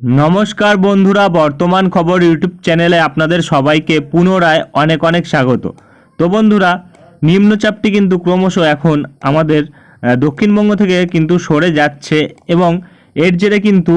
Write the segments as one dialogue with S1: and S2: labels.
S1: নমস্কার বন্ধুরা, বর্তমান খবর ইউটিউব চ্যানেলে আপনাদের সবাইকে পুনরায় অনেক অনেক স্বাগত। তো বন্ধুরা, নিম্নচাপটি কিন্তু ক্রমশ এখন আমাদের দক্ষিণবঙ্গ থেকে কিন্তু সরে যাচ্ছে এবং এর জেরে কিন্তু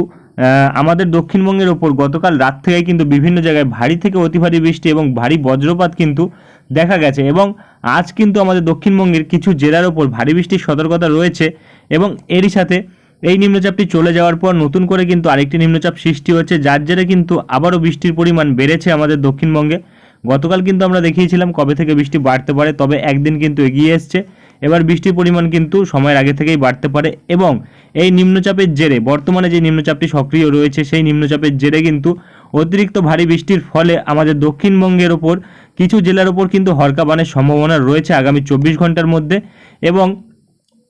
S1: আমাদের দক্ষিণবঙ্গের ওপর গতকাল রাত থেকে কিন্তু বিভিন্ন জায়গায় ভারী থেকে অতি ভারী বৃষ্টি এবং ভারী বজ্রপাত কিন্তু দেখা গেছে এবং আজ কিন্তু আমাদের দক্ষিণবঙ্গের কিছু জেলার ওপর ভারী বৃষ্টির সতর্কতা রয়েছে এবং এরই সাথে এই নিম্নচাপটি চলে যাওয়ার পর নতুন করে কিন্তু আরেকটি নিম্নচাপ সৃষ্টি হচ্ছে যার জেরে কিন্তু আবারও বৃষ্টির পরিমাণ বেড়েছে আমাদের দক্ষিণবঙ্গে। গতকাল কিন্তু আমরা দেখিয়েছিলাম কবে থেকে বৃষ্টি বাড়তে পারে, তবে একদিন কিন্তু এগিয়ে এসছে। এবার বৃষ্টির পরিমাণ কিন্তু সময়ের আগে থেকেই বাড়তে পারে এবং এই নিম্নচাপের জেরে, বর্তমানে যে নিম্নচাপটি সক্রিয় রয়েছে, সেই নিম্নচাপের জেরে কিন্তু অতিরিক্ত ভারী বৃষ্টির ফলে আমাদের দক্ষিণবঙ্গের ওপর, কিছু জেলার ওপর কিন্তু হরকা বানের সম্ভাবনা রয়েছে আগামী চব্বিশ ঘণ্টার মধ্যে এবং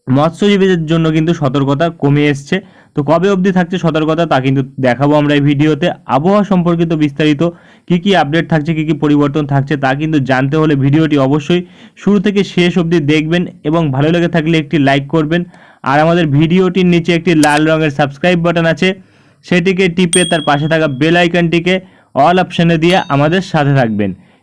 S1: মৎস্যজীবীদের জন্য কিন্তু সতর্কতা কমে এসছে। তো কবে অবধি থাকছে সতর্কতা তা কিন্তু দেখাবো আমরা এই ভিডিওতে। আবহাওয়া সম্পর্কিত বিস্তারিত কি কি আপডেট থাকছে, কি কি পরিবর্তন থাকছে তা কিন্তু জানতে হলে ভিডিওটি অবশ্যই শুরু থেকে শেষ অবধি দেখবেন এবং ভালো লেগে থাকলে একটি লাইক করবেন। আর আমাদের ভিডিওটির নিচে একটি লাল রঙের সাবস্ক্রাইব বাটন আছে। সেটিকে টিপে তার পাশে থাকা বেল আইকনটিকে অল অপশানে দিয়ে আমাদের সাথে থাকবেন।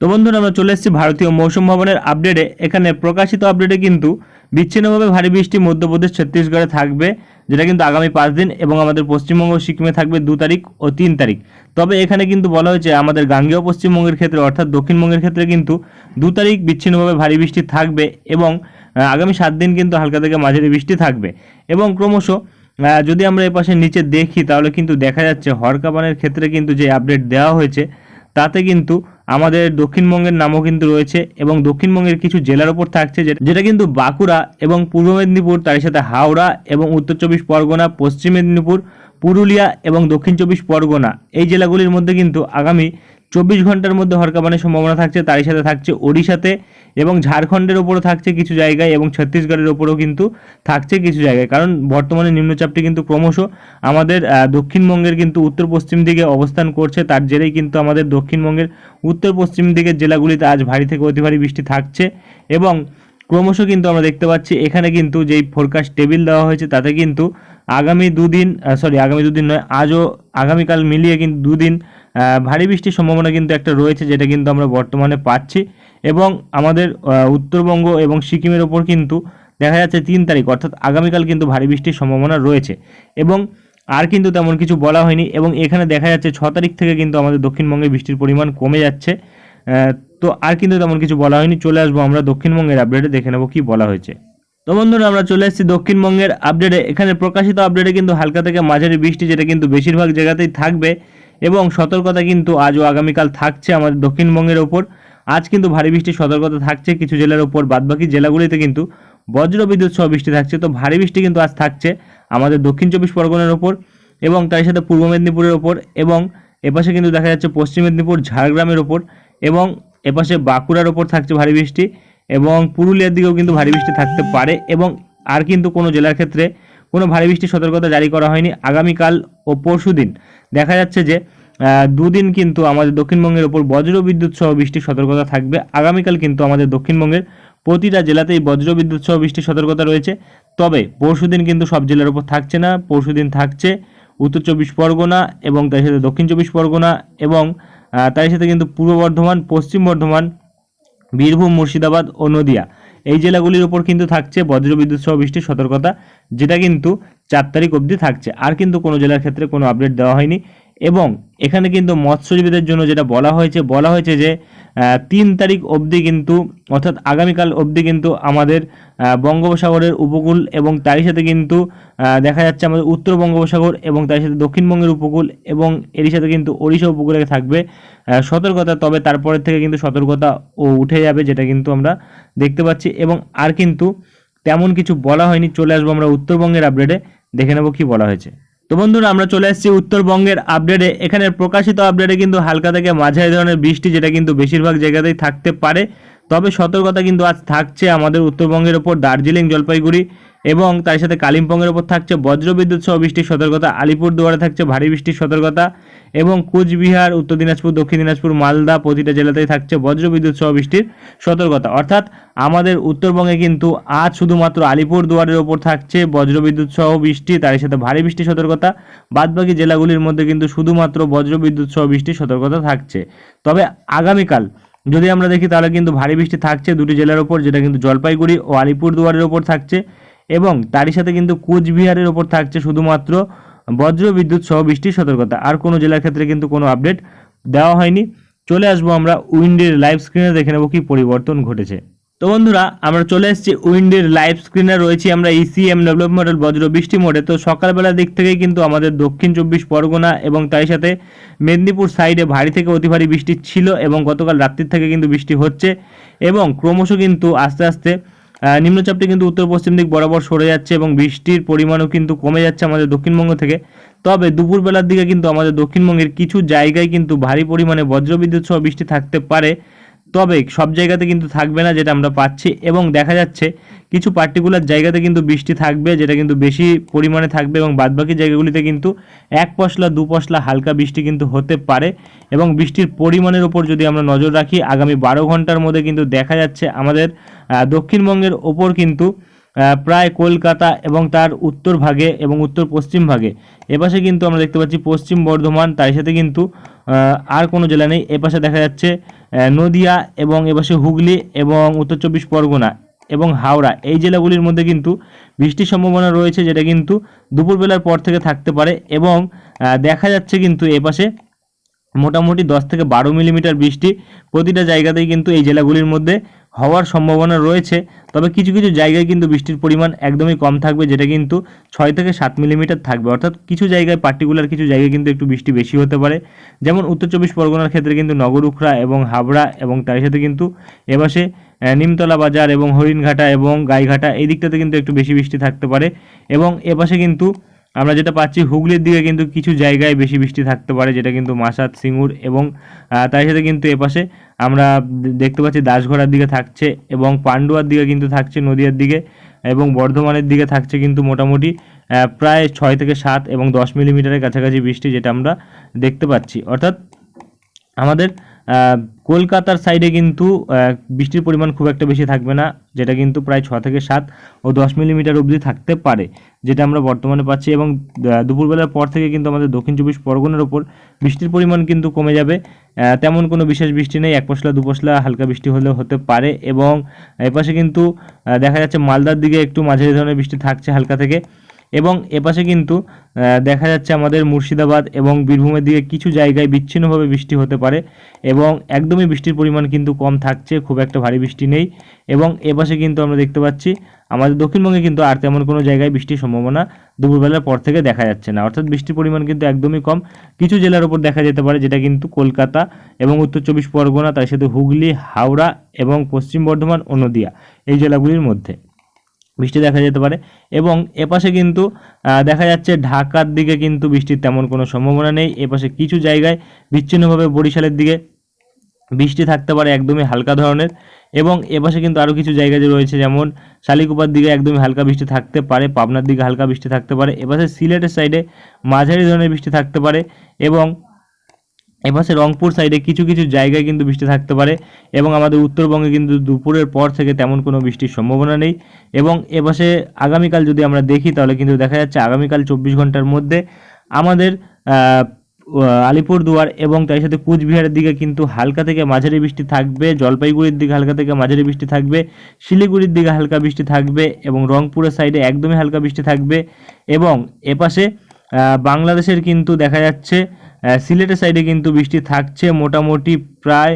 S1: তো বন্ধুরা, আমরা চলে এসেছি ভারতীয় মৌসুম ভবনের আপডেটে এখানে প্রকাশিত আপডেটে কিন্তু বিচ্ছিন্নভাবে ভারী বৃষ্টি মধ্যপ্রদেশ, ছত্তিশগড়ে থাকবে, যেটা কিন্তু আগামী পাঁচ দিন এবং আমাদের পশ্চিমবঙ্গ সিকিমে থাকবে দু তারিখ ও তিন তারিখ। তবে এখানে কিন্তু বলা হয়েছে, আমাদের গাঙ্গেয় পশ্চিমবঙ্গের ক্ষেত্রে অর্থাৎ দক্ষিণবঙ্গের ক্ষেত্রে কিন্তু দু তারিখ বিচ্ছিন্নভাবে ভারী বৃষ্টি থাকবে এবং আগামী সাত দিন কিন্তু হালকা থেকে মাঝারি বৃষ্টি থাকবে। এবং ক্রমশ যদি আমরা এ পাশে নিচে দেখি, তাহলে কিন্তু দেখা যাচ্ছে হরকাবানের ক্ষেত্রে কিন্তু যে আপডেট দেওয়া হয়েছে, তাতে কিন্তু আমাদের দক্ষিণবঙ্গের নামও কিন্তু রয়েছে এবং দক্ষিণবঙ্গের কিছু জেলার ওপর থাকছে যেটা- কিন্তু বাঁকুড়া এবং পূর্ব মেদিনীপুর তার সাথে হাওড়া এবং উত্তর চব্বিশ পরগনা, পশ্চিম মেদিনীপুর, পুরুলিয়া এবং দক্ষিণ চব্বিশ পরগনা। এই জেলাগুলির মধ্যে কিন্তু আগামী চব্বিশ ঘণ্টার মধ্যে হরকাবানের সম্ভাবনা থাকছে, তারই সাথে থাকছে ওড়িশাতে এবং ঝাড়খণ্ডের ওপরও থাকছে কিছু জায়গায় এবং ছত্তিশগড়ের ওপরও কিন্তু থাকছে কিছু জায়গায়। কারণ বর্তমানে নিম্নচাপটি কিন্তু ক্রমশ আমাদের দক্ষিণবঙ্গের কিন্তু উত্তর পশ্চিম দিকে অবস্থান করছে। তার জেরেই কিন্তু আমাদের দক্ষিণবঙ্গের উত্তর পশ্চিম দিকের জেলাগুলিতে আজ ভারী থেকে অতি ভারী বৃষ্টি থাকছে এবং ক্রমশ কিন্তু আমরা দেখতে পাচ্ছি এখানে কিন্তু যেই ফোরকাস্ট টেবিল দেওয়া হয়েছে, তাতে কিন্তু আগামী দুদিন সরি আগামী দুদিন নয়, আজও আগামীকাল মিলিয়ে কিন্তু দুদিন ভারী বৃষ্টির সম্ভাবনা কিন্তু একটা রয়েছে, যেটা কিন্তু আমরা বর্তমানে পাচ্ছি। এবং আমাদের উত্তরবঙ্গ এবং সিকিমের ওপর কিন্তু দেখা যাচ্ছে তিন তারিখ, অর্থাৎ আগামীকাল কিন্তু ভারী বৃষ্টির সম্ভাবনা রয়েছে। এবং আর কিন্তু তেমন কিছু বলা হয়নি, এবং এখানে দেখা যাচ্ছে ছ তারিখ থেকে কিন্তু আমাদের দক্ষিণবঙ্গে বৃষ্টির পরিমাণ কমে যাচ্ছে। তো আর কিন্তু তেমন কিছু বলা হয়নি, চলে আসব আমরা দক্ষিণবঙ্গের আপডেটে দেখে নেব কি বলা হয়েছে। তো বন্ধুরা, আমরা চলে এসেছি দক্ষিণবঙ্গের আপডেটে এখানে প্রকাশিত আপডেটে কিন্তু হালকা থেকে মাঝারি বৃষ্টি, যেটা কিন্তু বেশিরভাগ জায়গাতেই থাকবে। এবং সতর্কতা কিন্তু আজও আগামীকাল থাকছে আমাদের দক্ষিণবঙ্গের ওপর। আজ কিন্তু ভারী বৃষ্টির সতর্কতা থাকছে, কিছু জেলার ওপর বাদবাকি জেলাগুলিতে কিন্তু বজ্র বিদ্যুৎ সহ বৃষ্টি থাকছে। তো ভারী বৃষ্টি কিন্তু আজ থাকছে আমাদের দক্ষিণ চব্বিশ পরগনার ওপর এবং তার সাথে পূর্ব মেদিনীপুরের ওপর এবং এপাশে কিন্তু দেখা যাচ্ছে পশ্চিম মেদিনীপুর, ঝাড়গ্রামের ওপর এবং এপাশে বাঁকুড়ার ওপর থাকছে ভারী বৃষ্টি এবং পুরুলিয়ার দিকেও কিন্তু ভারী বৃষ্টি থাকতে পারে এবং আর কিন্তু কোনো জেলার ক্ষেত্রে কোনো ভারী বৃষ্টির সতর্কতা জারি করা হয়নি আগামীকাল ও পরশু দিন। দেখা যাচ্ছে যে দুদিন কিন্তু আমাদের দক্ষিণবঙ্গের ওপর বজ্র বিদ্যুৎ সহ বৃষ্টির সতর্কতা থাকবে। আগামীকাল কিন্তু আমাদের দক্ষিণবঙ্গের প্রতিটা জেলাতেই বজ্র বিদ্যুৎ সহ বৃষ্টির সতর্কতা রয়েছে। তবে পরশুদিন কিন্তু সব জেলার ওপর থাকছে না। পরশুদিন থাকছে উত্তর চব্বিশ পরগনা এবং তার সাথে দক্ষিণ চব্বিশ পরগনা এবং তার সাথে কিন্তু পূর্ব বর্ধমান, পশ্চিম বর্ধমান, বীরভূম, মুর্শিদাবাদ ও নদিয়া। এই জেলাগুলির ওপর কিন্তু থাকছে বজ্রবিদ্যুৎ সহ বৃষ্টির সতর্কতা, যেটা কিন্তু চার তারিখ অবধি থাকছে। আর কিন্তু কোনো জেলার ক্ষেত্রে কোনো আপডেট দেওয়া হয়নি। এবং এখানে কিন্তু মৎস্যজীবীদের জন্য যেটা বলা হয়েছে বলা হয়েছে যে তিন তারিখ অবধি কিন্তু, অর্থাৎ আগামীকাল অবধি কিন্তু আমাদের বঙ্গোপসাগরের উপকূল এবং তারই সাথে কিন্তু দেখা যাচ্ছে আমাদের উত্তর বঙ্গোপসাগর এবং তার সাথে দক্ষিণবঙ্গের উপকূল এবং এরই সাথে কিন্তু ওড়িশা উপকূলে থাকবে। সতর্কতা, তবে তারপরের থেকে কিন্তু সতর্কতা ও উঠে যাবে যেটা কিন্তু আমরা দেখতে পাচ্ছি এবং আর কিন্তু তেমন কিছু বলা হয়নি। চলে আসব আমরা উত্তরবঙ্গের আপডেটে দেখে নেব কি বলা হয়েছে। তো বন্ধুরা, আমরা চলে এসেছি উত্তরবঙ্গের আপডেটে। এখানে প্রকাশিত আপডেটে কিন্তু হালকা থেকে মাঝারি ধরনের বৃষ্টি, যেটা কিন্তু বেশিরভাগ জায়গাতেই থাকতে পারে। তবে সতর্কতা কিন্তু আজ থাকছে আমাদের উত্তরবঙ্গের ওপর দার্জিলিং, জলপাইগুড়ি। এবং তার সাথে কালিম্পংয়ের ওপর থাকছে বজ্রবিদ্যুৎ সহ বৃষ্টির সতর্কতা, আলিপুরদুয়ারে থাকছে ভারী বৃষ্টির সতর্কতা এবং কুচবিহার, উত্তর দিনাজপুর, দক্ষিণ দিনাজপুর, মালদা প্রতিটা জেলাতেই থাকছে বজ্রবিদ্যুৎ সহ বৃষ্টির সতর্কতা। অর্থাৎ আমাদের উত্তরবঙ্গে কিন্তু আজ শুধুমাত্র আলিপুরদুয়ারের ওপর থাকছে বজ্রবিদ্যুৎ সহ বৃষ্টি তার সাথে ভারী বৃষ্টির সতর্কতা। বাদবাকি জেলাগুলির মধ্যে কিন্তু শুধুমাত্র বজ্রবিদ্যুৎ সহ বৃষ্টির সতর্কতা থাকছে। তবে আগামীকাল যদি আমরা দেখি তাহলে কিন্তু ভারী বৃষ্টি থাকছে দুটি জেলার ওপর, যেটা কিন্তু জলপাইগুড়ি ও আলিপুরদুয়ারের ওপর থাকছে। এবং তারই সাথে কিন্তু কোচবিহারের ওপর থাকছে শুধুমাত্র বজ্র বিদ্যুৎ সহ বৃষ্টির সতর্কতা। আর কোনো জেলার ক্ষেত্রে কিন্তু কোনো আপডেট দেওয়া হয়নি। চলে আসব আমরা উইন্ডের লাইভ স্ক্রিনে দেখে নেব কি পরিবর্তন ঘটেছে। তো বন্ধুরা, আমরা চলে এসেছি উইন্ডের লাইভ স্ক্রিনে রয়েছি আমরা E ইসিএম ডেভেলপ মডেল বজ্র বৃষ্টি মোডে তো সকালবেলার দিক থেকেই কিন্তু আমাদের দক্ষিণ চব্বিশ পরগনা এবং তার সাথে মেদিনীপুর সাইডে ভারী থেকে অতি ভারী বৃষ্টি ছিল এবং গতকাল রাত্রির থেকে কিন্তু বৃষ্টি হচ্ছে এবং ক্রমশ কিন্তু আস্তে আস্তে নিম্নচাপটি কিন্তু উত্তর পশ্চিম দিক বরাবর সরে যাচ্ছে এবং বৃষ্টির পরিমাণও কিন্তু কমে যাচ্ছে আমাদের দক্ষিণবঙ্গ থেকে। তবে দুপুরবেলার দিকে কিন্তু আমাদের দক্ষিণবঙ্গের কিছু জায়গায় কিন্তু ভারী পরিমাণে বজ্রবিদ্যুৎ সহ বৃষ্টি থাকতে পারে। তবে সব জায়গাতে কিন্তু থাকবে না যেটা আমরা পাচ্ছি এবং দেখা যাচ্ছে কিছু পার্টিকুলার জায়গাতে কিন্তু বৃষ্টি থাকবে যেটা কিন্তু বেশি পরিমাণে থাকবে এবং বাদবাকি জায়গাগুলিতে কিন্তু এক পশলা, দু পশলা হালকা বৃষ্টি কিন্তু হতে পারে এবং বৃষ্টির পরিমাণের ওপর যদি আমরা নজর রাখি, আগামী বারো ঘণ্টার মধ্যে কিন্তু দেখা যাচ্ছে আমাদের দক্ষিণবঙ্গের ওপর কিন্তু প্রায় কলকাতা এবং তার উত্তর ভাগে এবং উত্তর পশ্চিম ভাগে। এপাশে কিন্তু আমরা দেখতে পাচ্ছি পশ্চিম বর্ধমান, তার সাথে কিন্তু আর কোনো জেলা নেই। এপাশে দেখা যাচ্ছে নদিয়া এবং এপাশে হুগলি এবং উত্তর চব্বিশ পরগনা এবং হাওড়া। এই জেলাগুলির মধ্যে কিন্তু বৃষ্টির সম্ভাবনা রয়েছে, যেটা কিন্তু দুপুরবেলার পর থেকে থাকতে পারে এবং দেখা যাচ্ছে কিন্তু এপাশে মোটামুটি দশ থেকে বারো মিলিমিটার বৃষ্টি প্রতিটা জায়গাতেই কিন্তু এই জেলাগুলির মধ্যে হওয়ার সম্ভাবনা রয়েছে তবে কিছু কিছু জায়গায় কিন্তু বৃষ্টির পরিমাণ একদমই কম থাকবে যেটা কিন্তু ছয় থেকে সাত মিলিমিটার থাকবে। অর্থাৎ কিছু জায়গায় পার্টিকুলার কিছু জায়গায় কিন্তু একটু বৃষ্টি বেশি হতে পারে। যেমন উত্তর চব্বিশ পরগনার ক্ষেত্রে কিন্তু নগরুখরা এবং হাবড়া এবং তার সাথে কিন্তু আহ, নিমতলা বাজার এবং হরিণঘাটা এবং গাইঘাটা এই দিকটাতে কিন্তু একটু বেশি বৃষ্টি থাকতে পারে। এবং এপাশে কিন্তু আমরা যেটা পাচ্ছি হুগলির দিকে কিন্তু কিছু জায়গায় বেশি বৃষ্টি থাকতে পারে যেটা কিন্তু মাসাত সিঙ্গুর এবং তার সাথে কিন্তু এপাশে আমরা দেখতে পাচ্ছি দাসঘড়ার দিকে থাকছে এবং পান্ডুয়ার দিকে কিন্তু থাকছে নদিয়ার দিকে এবং বর্ধমানের দিকে থাকছে কিন্তু মোটামুটি প্রায় ছয় থেকে সাত এবং দশ মিলিমিটারের কাছাকাছি বৃষ্টি যেটা আমরা দেখতে পাচ্ছি। অর্থাৎ আমাদের কলকাতার সাইডে কিন্তু বৃষ্টির পরিমাণ খুব একটা বেশি থাকবে না, যেটা কিন্তু প্রায় ছ থেকে সাত ও দশ মিলিমিটার অবধি থাকতে পারে, যেটা আমরা বর্তমানে পাচ্ছি এবং দুপুরবেলার পর থেকে কিন্তু আমাদের দক্ষিণ চব্বিশ পরগনার ওপর বৃষ্টির পরিমাণ কিন্তু কমে যাবে। তেমন কোনো বিশেষ বৃষ্টি নেই এক পশলা দু পশলা হালকা বৃষ্টি হলেও হতে পারে এবং এপাশে কিন্তু দেখা যাচ্ছে মালদার দিকে একটু মাঝারি ধরনের বৃষ্টি থাকছে হালকা থেকে। এবং এপাশে কিন্তু দেখা যাচ্ছে আমাদের মুর্শিদাবাদ এবং বীরভূমের দিকে কিছু জায়গায় বিচ্ছিন্নভাবে বৃষ্টি হতে পারে এবং একদমই বৃষ্টির পরিমাণ কিন্তু কম থাকছে, খুব একটা ভারী বৃষ্টি নেই এবং এপাশে কিন্তু আমরা দেখতে পাচ্ছি আমাদের দক্ষিণবঙ্গে কিন্তু আর তেমন কোনো জায়গায় বৃষ্টির সম্ভাবনা দুপুরবেলার পর থেকে দেখা যাচ্ছে না। অর্থাৎ বৃষ্টির পরিমাণ কিন্তু একদমই কম। কিছু জেলার উপর দেখা যেতে পারে যেটা কিন্তু কলকাতা এবং উত্তর চব্বিশ পরগনা, তার সাথে হুগলি, হাওড়া এবং পশ্চিম বর্ধমান ও নদিয়া এই জেলাগুলির মধ্যে। বৃষ্টি দেখা যেতে পারে। এবং এপাশে কিন্তু দেখা যাচ্ছে ঢাকার দিকে কিন্তু বৃষ্টির তেমন কোনো সম্ভাবনা নেই। এপাশে কিছু জায়গায় বিচ্ছিন্নভাবে বরিশালের দিকে বৃষ্টি থাকতে পারে একদমই হালকা ধরনের। এবং এপাশে কিন্তু আরও কিছু জায়গা যে রয়েছে, যেমন শালিকুপার দিকে একদমই হালকা বৃষ্টি থাকতে পারে, পাবনার দিকে হালকা বৃষ্টি থাকতে পারে। এপাশে সিলেটের সাইডে মাঝারি ধরনের বৃষ্টি থাকতে পারে। এবং এপাশে রংপুর সাইডে কিছু কিছু জায়গায় কিন্তু বৃষ্টি থাকতে পারে এবং আমাদের উত্তরবঙ্গে কিন্তু দুপুরের পর থেকে তেমন কোনো বৃষ্টির সম্ভাবনা নেই এবং এপাশে আগামীকাল যদি আমরা দেখি তাহলে কিন্তু দেখা যাচ্ছে আগামীকাল চব্বিশ ঘণ্টার মধ্যে আমাদের আলিপুরদুয়ার এবং তার সাথে কুচবিহারের দিকে কিন্তু হালকা থেকে মাঝারি বৃষ্টি থাকবে, জলপাইগুড়ির দিকে হালকা থেকে মাঝারি বৃষ্টি থাকবে, শিলিগুড়ির দিকে হালকা বৃষ্টি থাকবে এবং রংপুরের সাইডে একদমই হালকা বৃষ্টি থাকবে এবং এপাশে বাংলাদেশের কিন্তু দেখা যাচ্ছে সিলেটের সাইডে কিন্তু বৃষ্টি থাকছে। মোটামুটি প্রায়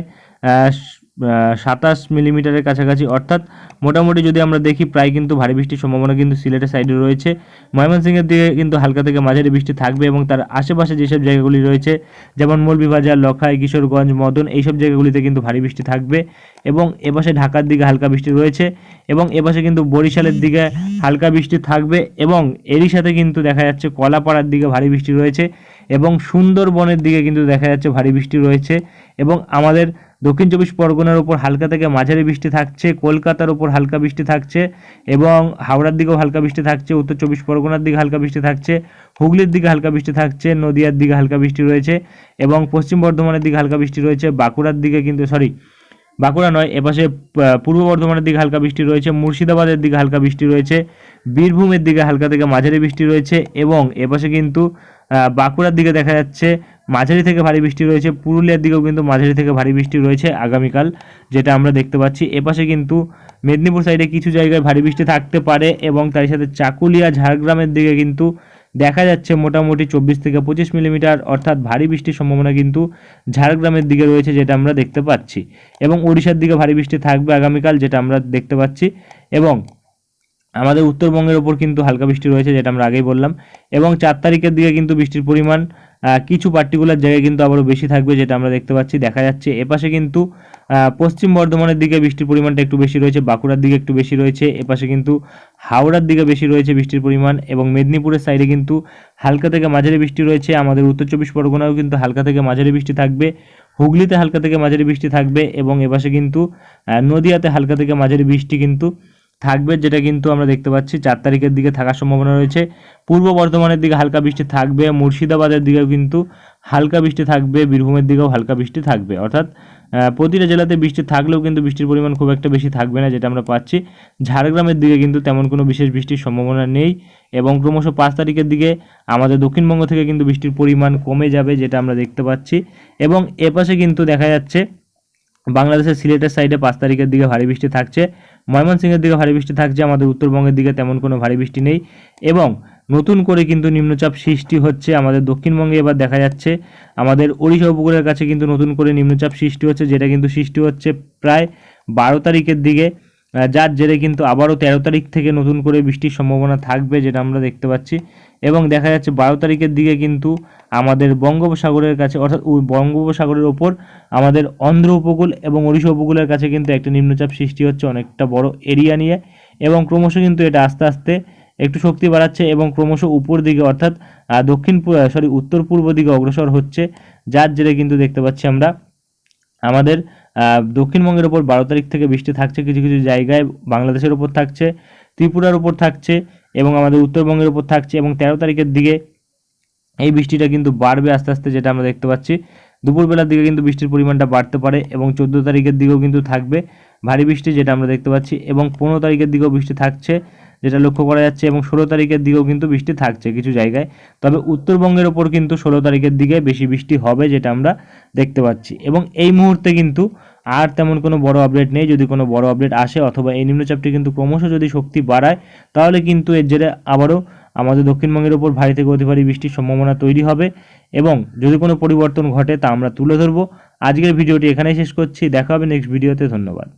S1: সাতাশ মিলিমিটারের কাছাকাছি। অর্থাৎ মোটামুটি যদি আমরা দেখি, প্রায় কিন্তু ভারী বৃষ্টির সম্ভাবনা কিন্তু সিলেটের সাইডে রয়েছে। ময়মনসিংহের দিকে কিন্তু হালকা থেকে মাঝারি বৃষ্টি থাকবে এবং তার আশেপাশে যেসব জায়গাগুলি রয়েছে, যেমন মৌলভীবাজার, লখাই, কিশোরগঞ্জ, মদন, এইসব জায়গাগুলিতে কিন্তু ভারী বৃষ্টি থাকবে এবং এপাশে ঢাকার দিকে হালকা বৃষ্টি রয়েছে এবং এপাশে কিন্তু বরিশালের দিকে হালকা বৃষ্টি থাকবে এবং এরই সাথে কিন্তু দেখা যাচ্ছে কলাপাড়ার দিকে ভারী বৃষ্টি রয়েছে এবং সুন্দরবনের দিকে কিন্তু দেখা যাচ্ছে ভারী বৃষ্টি রয়েছে এবং আমাদের দক্ষিণ চব্বিশ পরগনার উপর হালকা থেকে মাঝারি বৃষ্টি থাকছে, কলকাতার উপর হালকা বৃষ্টি থাকছে এবং হাওড়ার দিকেও হালকা বৃষ্টি থাকছে, উত্তর চব্বিশ পরগনার দিকে হালকা বৃষ্টি থাকছে, হুগলির দিকে হালকা বৃষ্টি থাকছে, নদিয়ার দিকে হালকা বৃষ্টি রয়েছে এবং পশ্চিম বর্ধমানের দিকে হালকা বৃষ্টি রয়েছে, বাঁকুড়ার দিকে কিন্তু সরি বাঁকুড়া নয়, এপাশে পূর্ব বর্ধমানের দিকে হালকা বৃষ্টি রয়েছে, মুর্শিদাবাদের দিকে হালকা বৃষ্টি রয়েছে, বীরভূমের দিকে হালকা থেকে মাঝারি বৃষ্টি রয়েছে এবং এপাশে কিন্তু বাঁকুড়ার দিকে দেখা যাচ্ছে মাঝারি থেকে ভারী বৃষ্টি রয়েছে, পুরুলিয়ার দিকেও কিন্তু মাঝারি থেকে ভারী বৃষ্টি রয়েছে আগামীকাল, যেটা আমরা দেখতে পাচ্ছি। এপাশে কিন্তু মেদিনীপুর সাইডে কিছু জায়গায় ভারী বৃষ্টি থাকতে পারে এবং তার সাথে চাকুলিয়া, ঝাড়গ্রামের দিকে কিন্তু দেখা যাচ্ছে মোটামুটি চব্বিশ থেকে পঁচিশ মিলিমিটার, অর্থাৎ ভারী বৃষ্টির সম্ভাবনা কিন্তু ঝাড়গ্রামের দিকে রয়েছে যেটা আমরা দেখতে পাচ্ছি। এবং ওড়িশার দিকে ভারী বৃষ্টি থাকবে আগামীকাল, যেটা আমরা দেখতে পাচ্ছি। এবং আমাদের উত্তরবঙ্গের ওপর কিন্তু হালকা বৃষ্টি রয়েছে, যেটা আমরা আগেই বললাম। এবং চার তারিখের দিকে কিন্তু বৃষ্টির পরিমাণ কিছু পার্টিকুলার জায়গায় কিন্তু আবারও বেশি থাকবে, যেটা আমরা দেখতে পাচ্ছি, দেখা যাচ্ছে। এপাশে কিন্তু পশ্চিম বর্ধমানের দিকে বৃষ্টির পরিমাণটা একটু বেশি রয়েছে, বাঁকুড়ার দিকে একটু বেশি রয়েছে, এপাশে কিন্তু হাওড়ার দিকে বেশি রয়েছে বৃষ্টির পরিমাণ, এবং মেদিনীপুরের সাইডে কিন্তু হালকা থেকে মাঝারি বৃষ্টি রয়েছে। আমাদের উত্তর চব্বিশ পরগনাও কিন্তু হালকা থেকে মাঝারি বৃষ্টি থাকবে, হুগলিতে হালকা থেকে মাঝারি বৃষ্টি থাকবে, এবং এপাশে কিন্তু নদিয়াতে হালকা থেকে মাঝারি বৃষ্টি কিন্তু থাকবে, যেটা কিন্তু আমরা দেখতে পাচ্ছি। চার তারিখের দিকে থাকার সম্ভাবনা রয়েছে। পূর্ব বর্ধমানের দিকে হালকা বৃষ্টি থাকবে। মুর্শিদাবাদের দিকেও কিন্তু হালকা বৃষ্টি থাকবে। বীরভূমের দিকেও হালকা বৃষ্টি থাকবে। অর্থাৎ প্রতিটা জেলাতে বৃষ্টি থাকলেও কিন্তু বৃষ্টির পরিমাণ খুব একটা বেশি থাকবে না, যেটা আমরা পাচ্ছি। ঝাড়গ্রামের দিকে কিন্তু তেমন কোনো বিশেষ বৃষ্টির সম্ভাবনা নেই এবং ক্রমশ পাঁচ তারিখের দিকে আমাদের দক্ষিণবঙ্গ থেকে কিন্তু বৃষ্টির পরিমাণ কমে যাবে, যেটা আমরা দেখতে পাচ্ছি। এবং এপাশে কিন্তু দেখা যাচ্ছে বাংলাদেশের সিলেটের সাইডে পাঁচ তারিখের দিকে ভারী বৃষ্টি থাকছে। ময়মনসিংহের দিকে ভারী বৃষ্টি থাকছে, আমাদের উত্তরবঙ্গের দিকে তেমন কোনো ভারী বৃষ্টি নেই। এবং নতুন করে কিন্তু নিম্নচাপ সৃষ্টি হচ্ছে আমাদের দক্ষিণবঙ্গে এবার দেখা যাচ্ছে, আমাদের ওড়িশা উপকূলের কাছে কিন্তু নতুন করে নিম্নচাপ সৃষ্টি হচ্ছে, যেটা কিন্তু সৃষ্টি হচ্ছে প্রায় বারো তারিখের দিকে। যার জেরে কিন্তু আবারও তেরো তারিখ থেকে নতুন করে বৃষ্টির সম্ভাবনা থাকবে, যেটা আমরা দেখতে পাচ্ছি। এবং দেখা যাচ্ছে বারো তারিখের দিকে কিন্তু আমাদের বঙ্গোপসাগরের কাছে, অর্থাৎ বঙ্গোপসাগরের ওপর আমাদের অন্ধ্র উপকূল এবং ওড়িশা উপকূলের কাছে কিন্তু একটা নিম্নচাপ সৃষ্টি হচ্ছে অনেকটা বড় এরিয়া নিয়ে। এবং ক্রমশ কিন্তু এটা আস্তে আস্তে একটু শক্তি বাড়াচ্ছে এবং ক্রমশ উপর দিকে অর্থাৎ দক্ষিণ সরি উত্তর পূর্ব দিকে অগ্রসর হচ্ছে, যার জেরে কিন্তু দেখতে পাচ্ছি আমরা আমাদের দক্ষিণবঙ্গের ওপর বারো তারিখ থেকে বৃষ্টি থাকছে, কিছু কিছু জায়গায় বাংলাদেশের ওপর থাকছে, ত্রিপুরার ওপর থাকছে এবং আমাদের উত্তরবঙ্গের ওপর থাকছে এবং তেরো তারিখের দিকে এই বৃষ্টিটা কিন্তু বাড়বে আস্তে আস্তে যেটা আমরা দেখতে পাচ্ছি। দুপুরবেলার দিকে কিন্তু বৃষ্টির পরিমাণটা বাড়তে পারে এবং চোদ্দ তারিখের দিকেও কিন্তু থাকবে ভারী বৃষ্টি যেটা আমরা দেখতে পাচ্ছি এবং পনেরো তারিখের দিকেও বৃষ্টি থাকছে। যেটা লক্ষ্য করা যাচ্ছে, এবং ষোলো তারিখের দিকেও কিন্তু বৃষ্টি থাকছে কিছু জায়গায়। তবে উত্তরবঙ্গের ওপর কিন্তু ষোলো তারিখের দিকে বেশি বৃষ্টি হবে, যেটা আমরা দেখতে পাচ্ছি। এবং এই মুহূর্তে কিন্তু আর তেমন কোনো বড় আপডেট নেই। যদি কোনো বড় আপডেট আসে, অথবা এই নিম্নচাপটি কিন্তু ক্রমশ যদি শক্তি বাড়ায়, তাহলে কিন্তু এর জেরে আবারও আমাদের দক্ষিণবঙ্গের ওপর ভারী থেকে অতি ভারী বৃষ্টির সম্ভাবনা তৈরি হবে। এবং যদি কোনো পরিবর্তন ঘটে, তা আমরা তুলে ধরবো। আজকের ভিডিওটি এখানেই শেষ করছি। দেখা হবে নেক্সট ভিডিওতে ধন্যবাদ।